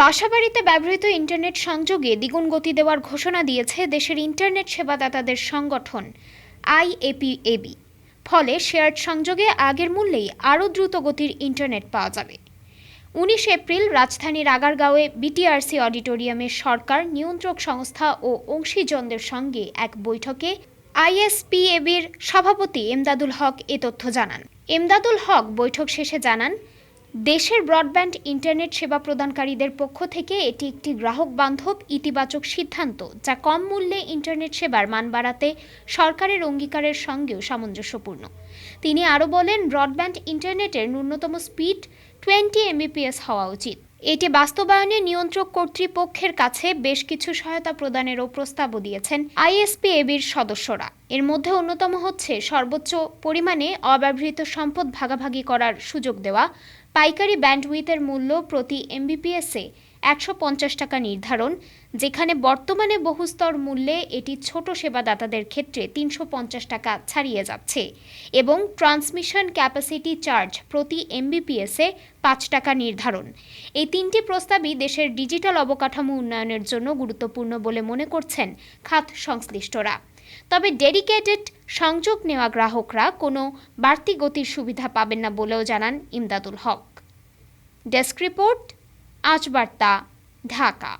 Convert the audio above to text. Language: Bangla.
বাসাবাড়িতে ব্যবহৃত ইন্টারনেট সংযোগে দ্বিগুণ গতি দেওয়ার ঘোষণা দিয়েছে দেশের ইন্টারনেট সেবাদাতাদের সংগঠন আইএপিএবি। ফলে শেয়ার্ড সংযোগে আগের মূল্যেই আরও দ্রুত গতির ইন্টারনেট পাওয়া যাবে। উনিশ এপ্রিল রাজধানীর আগারগাঁওয়ে বিটিআরসি অডিটোরিয়ামে সরকার, নিয়ন্ত্রক সংস্থা ও অংশীজনদের সঙ্গে এক বৈঠকে আইএসপিএবির সভাপতি এমদাদুল হক এ তথ্য জানান। এমদাদুল হক বৈঠক শেষে জানান দেশের ব্রডব্যান্ড ইন্টারনেট সেবা প্রদানকারীদের পক্ষ থেকে এটি একটি গ্রাহক বান্ধব ইতিবাচক সিদ্ধান্ত, যা কম মূল্যে ইন্টারনেট সেবার মান বাড়াতে সরকারের অঙ্গীকারের সঙ্গেও সামঞ্জস্যপূর্ণ। তিনি আরও বলেন, ব্রডব্যান্ড ইন্টারনেটের ন্যূনতম স্পিড টোয়েন্টি এমবিপিএস হওয়া উচিত। এটি বাস্তবায়নে নিয়ন্ত্রক কর্তৃপক্ষের কাছে বেশ কিছু সহায়তা প্রদানেরও প্রস্তাবও দিয়েছেন আইএসপিএবির সদস্যরা। এর মধ্যে অন্যতম হচ্ছে সর্বোচ্চ পরিমাণে অব্যবহৃত সম্পদ ভাগাভাগি করার সুযোগ দেওয়া, পাইকারি ব্যান্ডউইথের মূল্য প্রতি এমবিপিএসে একশো পঞ্চাশ টাকা নির্ধারণ, যেখানে বর্তমানে বহুস্তর মূল্যে এটি ছোট সেবাদাতাদের ক্ষেত্রে তিনশো পঞ্চাশ টাকা ছাড়িয়ে যাচ্ছে এবং ট্রান্সমিশন ক্যাপাসিটি চার্জ প্রতি এমবিপিএসে পাঁচ টাকা নির্ধারণ। এই তিনটি প্রস্তাবই দেশের ডিজিটাল অবকাঠামো উন্নয়নের জন্য গুরুত্বপূর্ণ বলে মনে করছেন খাত সংশ্লিষ্টরা। তবে ডেডিকেটেড সংযোগ নেওয়া গ্রাহকরা কোনো বাড়তি গতির সুবিধা পাবেন না বলেও জানান ইমদাদুল হক। ডেস্ক রিপোর্ট আজ বার্তা ঢাকা